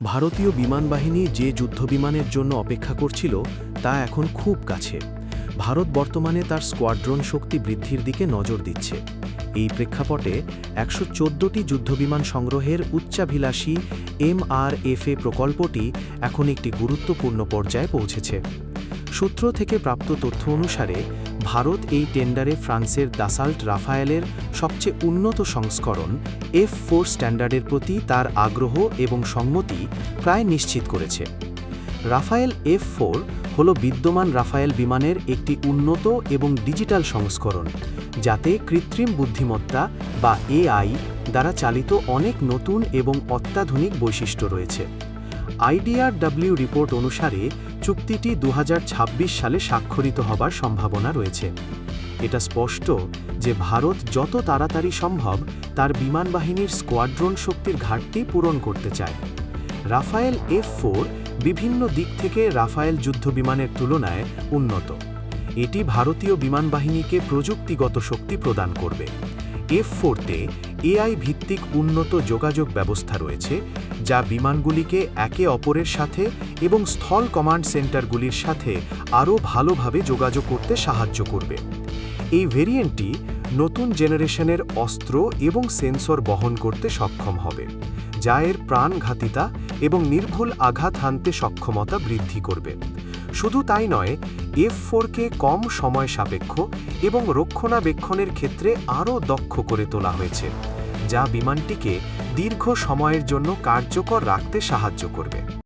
ভারতীয় বিমানবাহিনী যে যুদ্ধবিমানের জন্য অপেক্ষা করছিল, তা এখন খুব কাছে। ভারত বর্তমানে তার স্কোয়াড্রন শক্তি বৃদ্ধির দিকে নজর দিচ্ছে। এই প্রেক্ষাপটে একশো চোদ্দটি যুদ্ধবিমান সংগ্রহের উচ্চাভিলাষী এমআরএফএ প্রকল্পটি এখন একটি গুরুত্বপূর্ণ পর্যায়ে পৌঁছেছে। সূত্র থেকে প্রাপ্ত তথ্য অনুসারে ভারত এই টেন্ডারে ফ্রান্সের দাসাল্ট রাফায়েলের সবচেয়ে উন্নত সংস্করণ এফ ফোর স্ট্যান্ডার্ডের প্রতি তার আগ্রহ এবং সম্মতি প্রায় নিশ্চিত করেছে। রাফায়েল এফ ফোর হল বিদ্যমান রাফায়েল বিমানের একটি উন্নত এবং ডিজিটাল সংস্করণ, যাতে কৃত্রিম বুদ্ধিমত্তা বা এআই দ্বারা চালিত অনেক নতুন এবং অত্যাধুনিক বৈশিষ্ট্য রয়েছে। আইডিআরডব্লিউ রিপোর্ট অনুসারে চুক্তিটি দু হাজার ছাব্বিশ সালে স্বাক্ষরিত হবার সম্ভাবনা রয়েছে। এটা স্পষ্ট যে ভারত যত তাড়াতাড়ি সম্ভব তার বিমান বাহিনীর স্কোয়াড্রন শক্তির ঘাটতি পূরণ করতে চায়। রাফায়েল এফ ফোর বিভিন্ন দিক থেকে রাফায়েল যুদ্ধবিমানের তুলনায় উন্নত। এটি ভারতীয় বিমান বাহিনীকে প্রযুক্তিগত শক্তি প্রদান করবে। এফ ফোরতে এআই ভিত্তিক উন্নত যোগাযোগ ব্যবস্থা রয়েছে, যা বিমানগুলিকে একে অপরের সাথে এবং স্থল কমান্ড সেন্টারগুলির সাথে আরও ভালোভাবে যোগাযোগ করতে সাহায্য করবে। এই ভেরিয়েন্টটি নতুন জেনারেশনের অস্ত্র এবং সেন্সর বহন করতে সক্ষম হবে, যা এর প্রাণঘাতিতা এবং নির্ভুল আঘাত হানতে সক্ষমতা বৃদ্ধি করবে। শুধু তাই নয় এফ ফোরকে কম সময় সাপেক্ষ এবং রক্ষণাবেক্ষণের ক্ষেত্রে আরও দক্ষ করে তোলা হয়েছে, যা বিমানটিকে দীর্ঘ সময়ের জন্য কার্যকর রাখতে সাহায্য করবে।